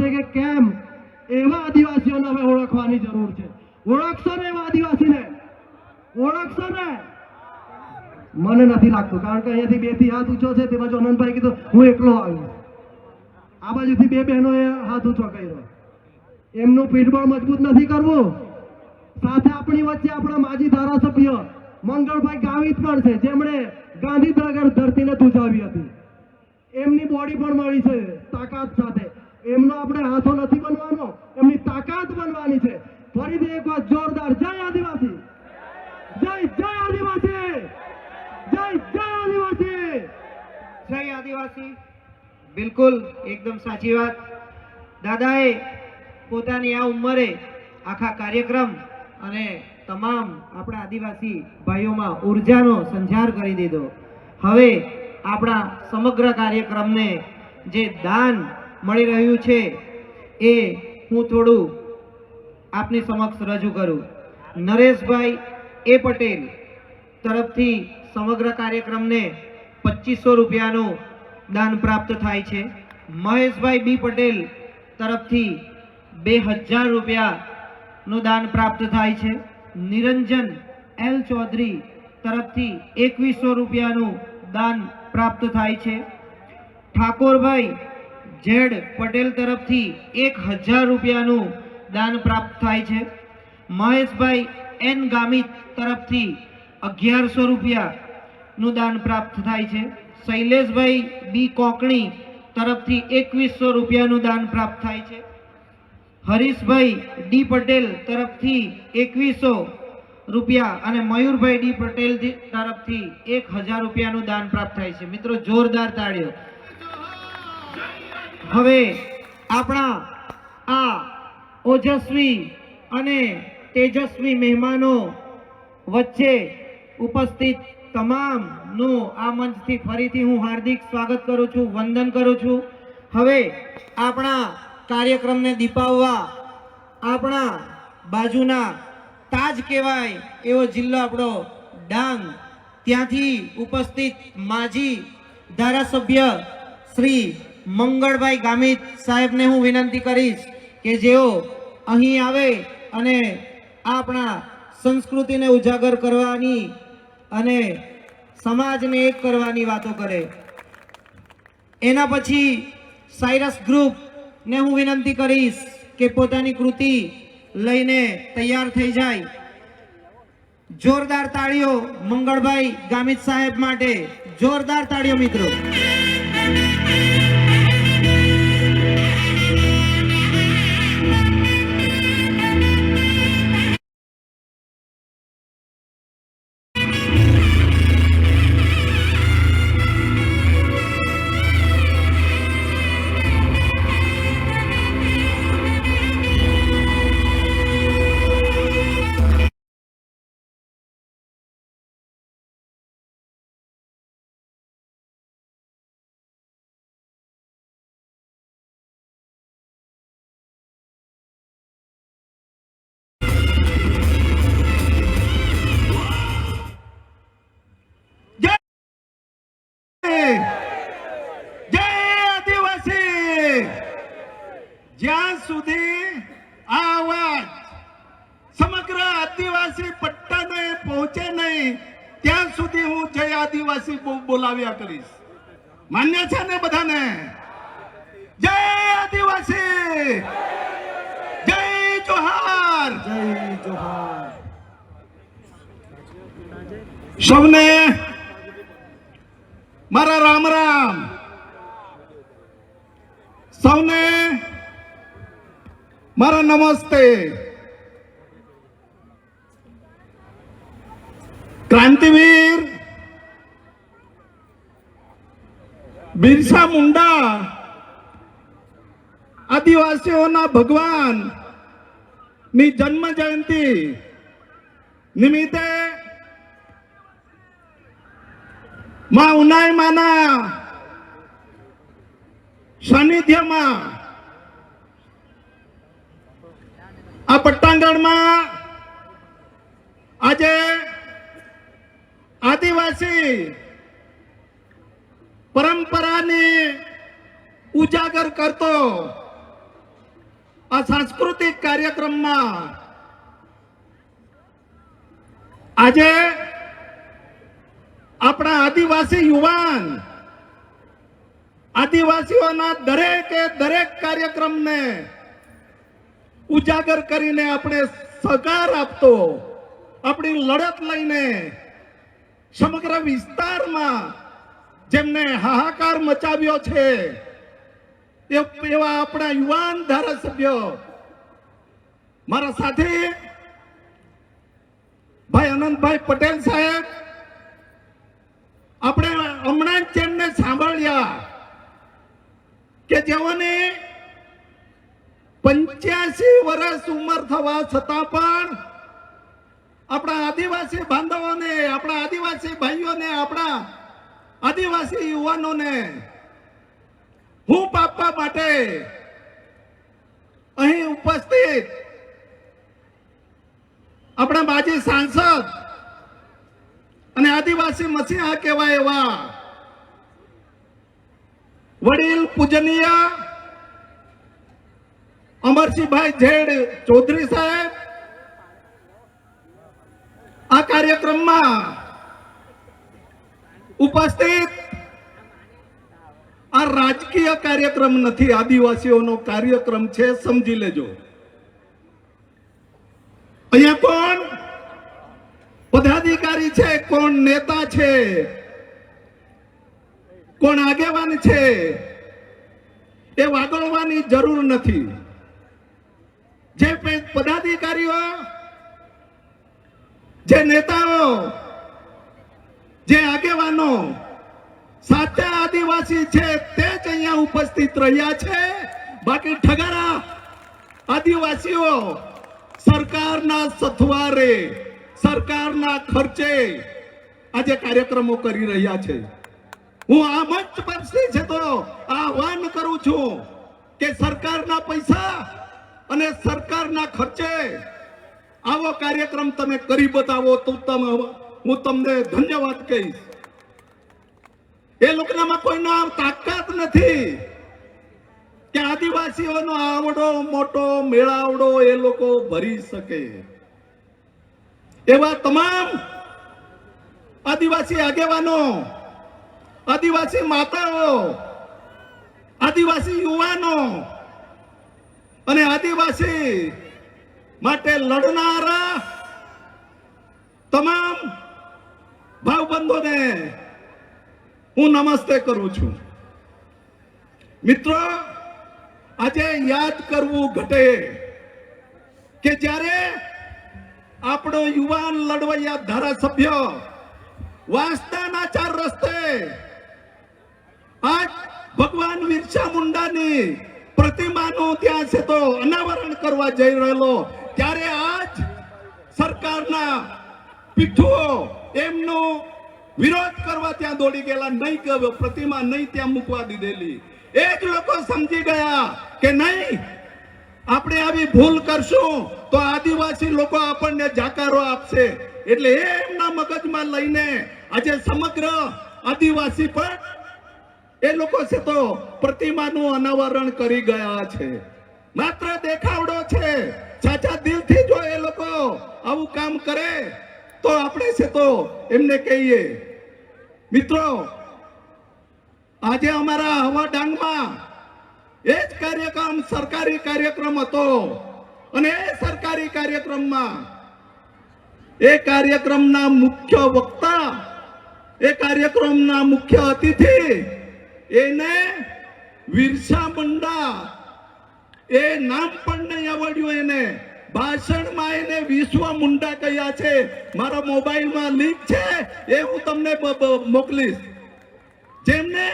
છે કે કેમ? એવા આદિવાસીઓને હવે ઓળખવાની જરૂર છે. ઓળખશો ને એવા આદિવાસીને? ઓળખશો ને? મને નથી લાગતું, કારણ કે અહીંયાથી બેથી હાથ ઊંચો છે તે બાજુ અનંતભાઈ કીધું, હું એકલો આવ્યો. આ બાજુથી બે બહેનોએ હાથ ઊંચો કર્યો. એમનું પીઠબળ મજબૂત નથી કરવું. સાથે આપણી વચ્ચે આપણા માજી ધારાસભ્ય મંગળભાઈ ગાવિત પણ છે, જેમણે ગાંધીનગર ધરતીને ધ્રુજાવી હતી. એમની બોડી પણ મળી છે તાકાત સાથે. એમનો આપણે હાથો નથી બનવાનો, એમની તાકાત બનવાની છે. ફરીથી એક વાત જોરદાર, જય આદિવાસી. જય જય આદિવાસી. જય જય આદિવાસી. જય આદિવાસી. બિલકુલ, એકદમ સાચી વાત. દાદાએ પોતાની આ ઉંમરે આખા કાર્યક્રમ અને તમામ આપણા આદિવાસી ભાઈઓમાં ઉર્જાનો સંચાર કરી દીધો. હવે આપણા સમગ્ર કાર્યક્રમને જે દાન મળી રહ્યું છે. એ હું થોડું આપની સમક્ષ રજૂ કરું. નરેશભાઈ એ પટેલ તરફથી સમગ્ર કાર્યક્રમને પચીસો રૂપિયાનું દાન પ્રાપ્ત થાય છે. મહેશભાઈ બી પટેલ તરફથી બે હજાર રૂપિયાનું દાન પ્રાપ્ત થાય છે. નિરંજન એલ ચૌધરી તરફથી એકવીસો રૂપિયાનું દાન પ્રાપ્ત થાય છે. ઠાકોરભાઈ ઝેડ પટેલ તરફથી એક હજાર રૂપિયાનું દાન પ્રાપ્ત થાય છે. મહેશભાઈ એન ગામિત તરફથી અગિયારસો રૂપિયાનું દાન પ્રાપ્ત થાય છે. શૈલેષભાઈ બી કોકણી તરફથી એકવીસો રૂપિયાનું દાન પ્રાપ્ત થાય છે. હરીશભાઈ ડી પટેલ તરફથી એકવીસો રૂપિયા અને મયુરભાઈ ડી પટેલ તરફથી એક હજાર રૂપિયાનું દાન પ્રાપ્ત થાય છે. મિત્રો, જોરદાર તાળીઓ. હવે આપણા આ ઓજસ્વી અને તેજસ્વી મહેમાનો વચ્ચે ઉપસ્થિત તમામનું આ મંચથી ફરીથી હું હાર્દિક સ્વાગત કરું છું, વંદન કરું છું. હવે આપણા કાર્યક્રમને દીપાવવા આપણા બાજુના તાજ કહેવાય એવો જિલ્લો આપણો ડાંગ. ત્યાંથી ઉપસ્થિત માજી ધારાસભ્ય શ્રી મંગળભાઈ ગામિત સાહેબને હું વિનંતી કરીશ કે જેઓ અહીં આવે અને આપણા સંસ્કૃતિને ઉજાગર કરવાની અને સમાજને એક કરવાની વાતો કરે. એના પછી સાયરસ ગ્રુપને હું વિનંતી કરીશ કે પોતાની કૃતિ લઈને તૈયાર થઈ જાય. જોરદાર તાળીઓ મંગળભાઈ ગામિત સાહેબ માટે. જોરદાર તાળીઓ મિત્રો. નહીં ત્યાં સુધી હું જય આદિવાસી બોલાવ્યા કરીશ. માન્ય છે ને બધાને? જય આદિવાસી! જય જોહાર જય જોહાર સૌને મારા રામ રામ. સૌને મારા નમસ્તે. ક્રાંતિવીર બિરસા મુંડા, આદિવાસીઓના ભગવાનની જન્મ જયંતિ નિમિત્તે માં ઉનાઈ માના સાનિધ્યમાં આ પટ્ટાંગણમાં આજે આદિવાસી પરંપરાને ઉજાગર કરતો આ સાંસ્કૃતિક કાર્યક્રમમાં આજે આપણા આદિવાસી યુવાન, આદિવાસીઓના દરેકે દરેક કાર્યક્રમને ઉજાગર કરીને આપણે સહકાર આપતો, આપણી લડત લઈને સમગ્ર વિસ્તારમાં જેમને હાહાકાર મચાવ્યો છે એવા આપણા યુવાન ધારાસભ્યો. મારા સાથે ભાઈ અનંતભાઈ પટેલ સાહેબ, આપણે હમણાં જ જેમને સાંભળ્યા કે જેઓને પંચ્યાસી વર્ષ ઉંમર થવા છતાં પણ આપણા આદિવાસી બાંધવોને, આપણા આદિવાસી ભાઈઓને, આપણા આદિવાસી યુવાનોને હું આપવા માટે અહીં ઉપસ્થિત આપણા માજી સાંસદ અને આદિવાસી મસીહા કહેવાય એવા વડીલ પૂજનીય અમરસિંહભાઈ જેડ ચૌધરી સાહેબ આ કાર્યક્રમમાં ઉપસ્થિત આ રાજકીય કાર્યક્રમ નથી, આદિવાસીઓનો કાર્યક્રમ છે, સમજી લેજો. અહીંયા કોણ? પદાધિકારી છે, કોણ નેતા છે? કોણ આગેવાન છે? એ વાગોળવાની જરૂર નથી. જે પદાધિકારીઓ જે નેતાઓ, જે આગેવાનો સાચા આદિવાસી છે તે જ અહીંયા ઉપસ્થિત રહ્યા છે. બાકી ઠગારા આદિવાસીઓ સરકારના સથવારે, સરકારના ખર્ચે આજે કાર્યક્રમો કરી રહ્યા છે. હું આ મંચ પરથી છે તો આહવાન કરું છું કે સરકારના પૈસા અને સરકારના ખર્ચે આવો કાર્યક્રમ તમે કરી બતાવો તો હું તમને ધન્યવાદ કહીશ. એ લોકોનામાં કોઈનો તાકાત નથી. કે આદિવાસીઓનો આવડો, મોટો મેળાવડો એ લોકો ભરી શકે. એવા તમામ આદિવાસી આગેવાનો, આદિવાસી માતાઓ, આદિવાસી યુવાનો અને આદિવાસી માટે લડનારા તમામ ભાવબંધોને હું નમસ્તે કરું છું. મિત્રો, આજે યાદ કરવું ઘટે કે જ્યારે આપણો યુવાન લડવૈયા ધારાસભ્ય વાંસદાના ચાર રસ્તે આજ ભગવાન બિરસા મુંડાની પ્રતિમાનું ત્યાં છે તો અનાવરણ કરવા જઈ રહેલો સરકારના પીઠુઓ એમનો વિરોધ કરવા ત્યાં દોડી ગયેલા, નહીં કે પ્રતિમા નહીં ત્યાં મૂકવા દીધેલી. એ જ લોકો સમજી ગયા કે નહીં, આપણે આવી ભૂલ કરશું તો આદિવાસી લોકો આપણને જાકારો આપશે. એટલે એમના મગજમાં લઈને આજે સમગ્ર આદિવાસી પણ એ લોકો છે તો પ્રતિમાનું અનાવરણ કરી ગયા છે. માત્ર દેખાવડો છે. સાચા દિલથી જો એ લોકો આવું કામ કરે, તો આપણે છે તો એમને કહીએ, મિત્રો, આજે અમારા હવા ડાંગમાં એ જ કાર્યક્રમ, સરકારી કાર્યક્રમ હતો. અને એ સરકારી કાર્યક્રમમાં એ કાર્યક્રમના મુખ્ય વક્તા, એ કાર્યક્રમના મુખ્ય અતિથિ એને વિરસા મુંડા એ નામ પણ નહીં આવડ્યું એને. ભાષણમાં એને વિશ્વ મુંડા કહ્યા છે? મારા મોબાઈલમાં લીક છે? એ હું તમને મોકલીશ. જેમને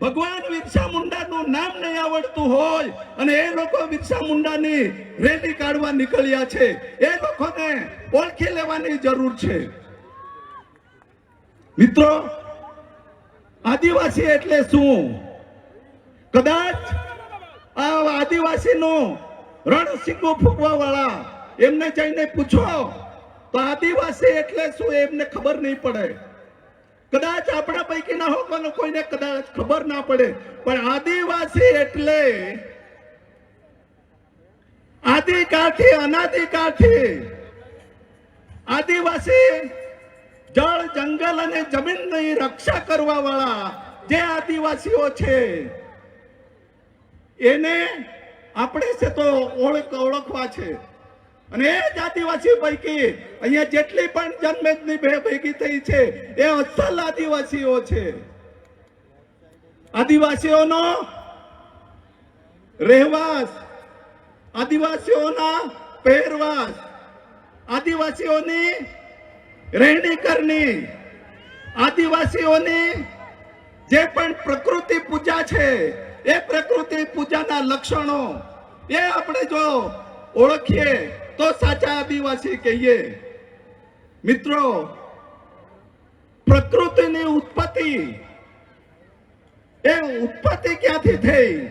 ભગવાન બિરસા મુંડાનું નામ નહીં આવડતું હોય અને એ લોકો બિરસા મુંડાની રેલી કાઢવા નીકળ્યા છે, એ લોકોને ઓળખી લેવાની જરૂર છે. મિત્રો, આદિવાસી એટલે શું? કદાચ આ આદિવાસીનો રણસિંગો ફૂંકવા વાળા, એમને જઈને પૂછો, તો આદિવાસી એટલે શું એમને ખબર નહીં પડે. કદાચ આપણા પૈકીના હોવાનો કોઈને કદાચ ખબર ના પડે, પણ આદિવાસી એટલે આદિકાળથી અનાદિકાળથી આદિવાસી જળ, જંગલ અને જમીનની રક્ષા કરવા વાળા જે આદિવાસીઓ છે એને આપણે છે તો ઓળખ ઓળખવા છે. અને એ જ આદિવાસી પૈકી અહીંયા જેટલી પણ જન્મેજની બે ભેગી થઈ છે, એ અસલ આદિવાસીઓ છે. આદિવાસીઓનો રહેવાસ, આદિવાસીઓના પહેરવાસ, આદિવાસીઓની રહેણી કરણી આદિવાસીઓની જે પણ પ્રકૃતિ પૂજા છે એ પ્રકૃતિ પૂજાના લક્ષણો, એ આપણે જો ઓળખીએ તો સાચા આદિવાસી કહીએ. મિત્રો, પ્રકૃતિની ઉત્પત્તિ, એ ઉત્પત્તિ ક્યાંથી થઈ?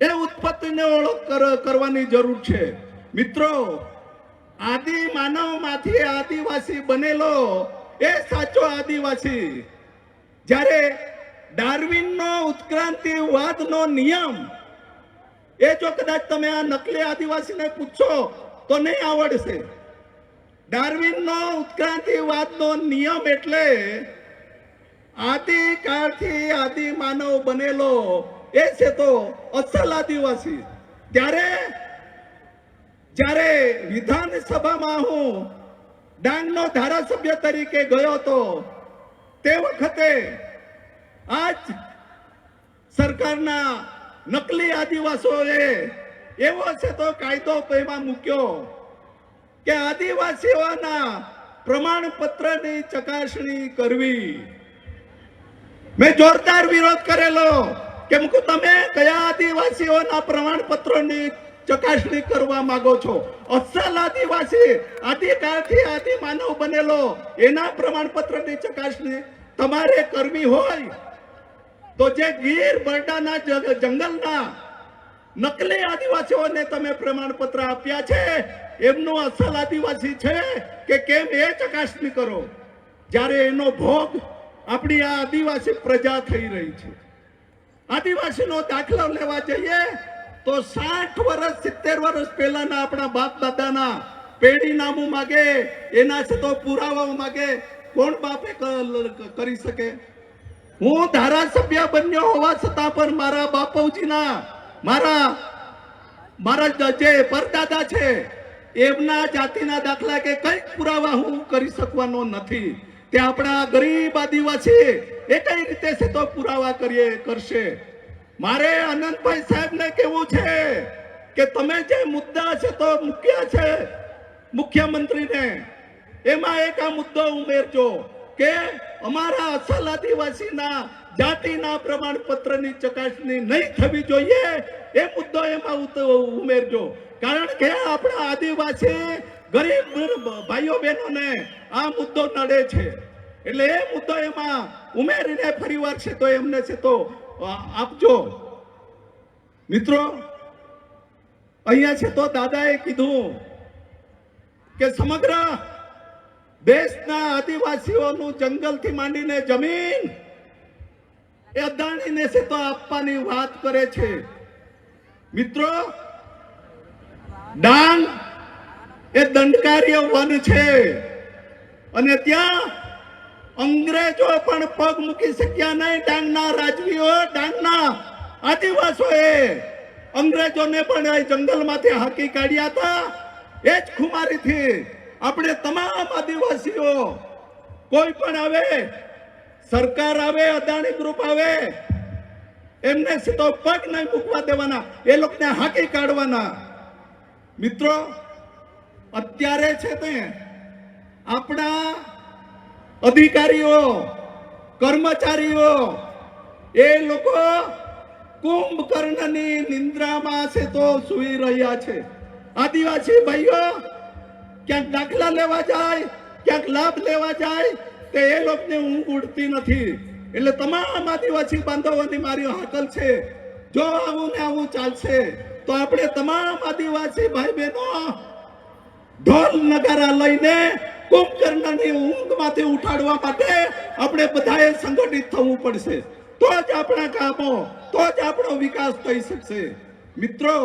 એ ઉત્પત્તિને ઓળખ કરવાની જરૂર છે. મિત્રો, આદિ માનવમાંથી આદિવાસી બનેલો એ સાચો આદિવાસી. જ્યારે ડાર્વિનનો ઉત્ક્રાંતિવાદનો નિયમ. એ જો કદાચ તમે આ નકલી આદિવાસીને પૂછશો તો નહીં આવડશે. ડાર્વિનનો ઉત્ક્રાંતિવાદનો નિયમ એટલે આદિકાળથી આદિ માનવ બનેલો, એ છે તો અસલ આદિવાસી. ત્યારે, જ્યારે વિધાનસભામાં હું ડાંગનો ધારાસભ્ય તરીકે ગયો હતો તે વખતે આજ સરકારના નકલી આદિવાસીઓએ એવો છે તો કાયદો એમાં મૂક્યો કે આદિવાસીઓના પ્રમાણપત્રની ચકાસણી કરવી. મેં જોરદાર વિરોધ કરેલો કે મૂકું તમે કયા આદિવાસીઓના પ્રમાણપત્રોની ચકાસણી કરવા માંગો છો? અસલ આદિવાસી આદિકાળથી આદિ માનવ બનેલો, એના પ્રમાણપત્રની ચકાસણી તમારે કરવી હોય તો જે ગીર બરડાના જંગલના નકલી આદિવાસીઓને તમે પ્રમાણપત્ર આપ્યા છે, એમનું અસલ આદિવાસી છે કે કેમ એ ચકાસણી કરો. જ્યારે એનો ભોગ આપણી આ આદિવાસી પ્રજા થઈ રહી છે. આદિવાસીનો દાખલો લેવા જઈએ તો સાઠ વર્ષ, સિત્તેર વર્ષ પહેલાના આપણા બાપ દાદાના પેઢી નામું માગે, એના છે તો પુરાવા માગે. કોણ બાપે કરી શકે? હું ધારાસભ્ય બન્યો હોવા છતાં પણ મારા બાપુજીના, મારા મારા જે પરદાદા છે, એમના જાતિના દાખલા કે કંઈક પુરાવા હું કરી શકવાનો નથી. તે આપણા ગરીબ આદિવાસી એ કઈ રીતે છે તો પુરાવા કરીએ, કરશે? મારે આનંદભાઈ સાહેબને કેવું છે કે તમે જે મુદ્દા છે તો મૂક્યા છે મુખ્યમંત્રીને. એમાં એક આ મુદ્દો ઉમેરજો. કે અમારા અસલ આદિવાસીના જાતિના પ્રમાણપત્રની ચકાસણી નહીં થવી જોઈએ. એ મુદ્દો એમાં ઉમેરજો. કારણ કે આપણા આદિવાસી ગરીબ ભાઈઓ બહેનોને આ મુદ્દો નડે છે. એટલે એ મુદ્દો એમાં ઉમેરીને ફરીવાર છે તો એમને છે તો આપજો. મિત્રો, અહીંયા છે તો દાદાએ કીધું કે સમગ્ર દેશના આદિવાસીઓનું જંગલથી માંડીને જમીન એ અદાણીને છે તો આપવાની વાત કરે છે. મિત્રો, ડાંગ એ દંડકાર્ય વન છે અને ત્યાં અંગ્રેજો પણ પગ મૂકી શક્યા નહીં ડાંગના રાજવીઓ, ડાંગના આદિવાસીઓએ. અંગ્રેજોને પણ એ જંગલમાંથી હાકી કાઢ્યા હતા. એ જ ખુમારીથી આપણે તમામ આદિવાસીઓ, કોઈ પણ આવે, સરકાર આવે, અદાણી ગ્રુપ આવે, એમને સીધો પગ નહીં મૂકવા દેવાના, એ લોકોને હાકી કાઢવાના. મિત્રો, અત્યારે છે તે આપણા અધિકારીઓ, કર્મચારીઓ, એ લોકો કુંભકર્ણની નિંદ્રામાં છે તો સુઈ રહ્યા છે. આદિવાસી ભાઈઓ ક્યાંક દાખલા લેવા જાય, ક્યાંક લાભ લેવા જાય, તે એ લોકોને ઊંઘ ઉડતી નથી. એટલે તમામ આદિવાસી બાંધવોની મારી હાકલ છે. જો આવું ને આવું ચાલશે, તો આપણે તમામ આદિવાસી ભાઈ બહેનો ઢોલ નગારા લઈને કુંભકર્ણની ઊંઘમાંથી ઉઠાડવા માટે આપણે બધાએ સંગઠિત થવું પડશે. તો જ આપણા કામો, તો જ આપણો વિકાસ થઈ શકશે. મિત્રો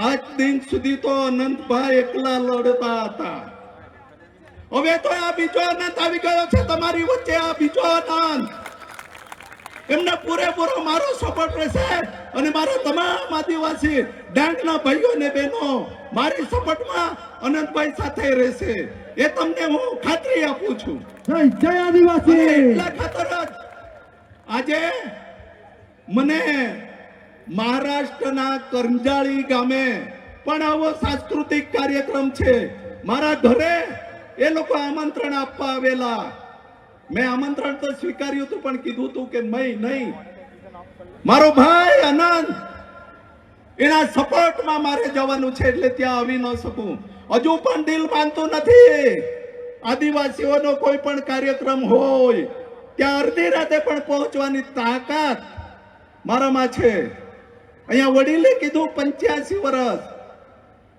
આજ દિન સુધી તો અનંતભાઈ એકલા લડતા હતા. હવે તો આ બીજો આનંદ આવી ગયો છે તમારી વચ્ચે આ બીજો આનંદ એમને પૂરેપૂરો મારો સપોર્ટ રહેશે અને મારા તમામ આદિવાસી ડાંગના ભાઈઓ ને બહેનો મારી સપોર્ટમાં અનંતભાઈ સાથે રહેશે. એ તમને હું ખાતરી આપું છું. જય જય આદિવાસી! એટલા ખાતર જ આજે મને મહારાષ્ટ્રના કરંજાળી ગામે પણ આવો સાંસ્કૃતિક કાર્યક્રમ છે. મારા ઘરે એ લોકો આમંત્રણ આપવા આવેલા. મેં આમંત્રણ તો સ્વીકાર્યું હતું, પણ કીધું હતું કે નહીં નહીં. મારો ભાઈ અનંત એના સપોર્ટમાં મારે જવાનું છે એટલે ત્યાં આવી ન શકું. હજુ પણ દિલ માનતું નથી. આદિવાસીઓનો કોઈ પણ કાર્યક્રમ હોય, ત્યાં અડધી રાતે પણ પહોંચવાની તાકાત મારામાં છે. અહીંયા વડીલે કીધું, પંચ્યાસી વર્ષ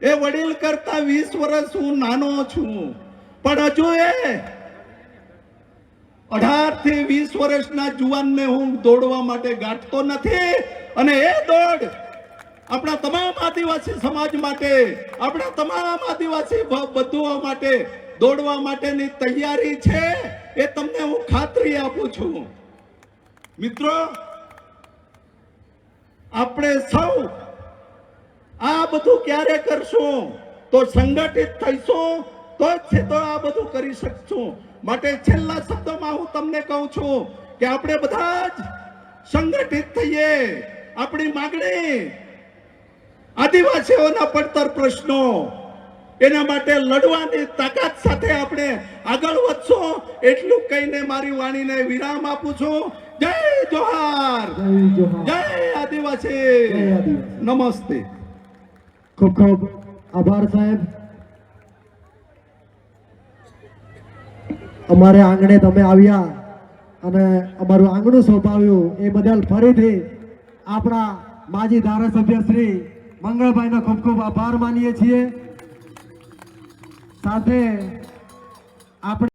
એ વડીલ કરતા વીસ વર્ષ હું નાનો છું. પણ હજુ એ અઢારથી વીસ વર્ષના જુવાનને હું દોડવા માટે ગાંઠતો નથી. અને એ દોડ આપણા તમામ આદિવાસી સમાજ માટે, આપણા તમામ આદિવાસી બધુઓ માટે દોડવા માટેની તૈયારી છે. એ તમને હું ખાતરી આપું છું. મિત્રો આપણે સૌ આ બધું ક્યારે કરશું? તો સંગઠિત થઈશું, તો જ છે તો આ બધું કરી શકશું. માટે છેલ્લા શબ્દોમાં હું તમને કહું છું કે આપણે બધા જ સંગઠિત થઈએ. આપણી માગણી આદિવાસીઓના પડતર પ્રશ્નો, એના માટે લડવાની તાકાત સાથે આપણે આગળ વધશું. એટલું કહીને મારી વાણીને વિરામ આપું છું. જય જોહાર. જય આદિવાસી. નમસ્તે. ખૂબ ખૂબ આભાર સાહેબ. અમારે આંગણે તમે આવ્યા અને અમારું આંગણું સોંપાવ્યું. એ બદલ ફરીથી આપણા માજી ધારાસભ્ય શ્રી મંગળભાઈનો ખૂબ ખૂબ આભાર માનીએ છીએ. સાથે આપણે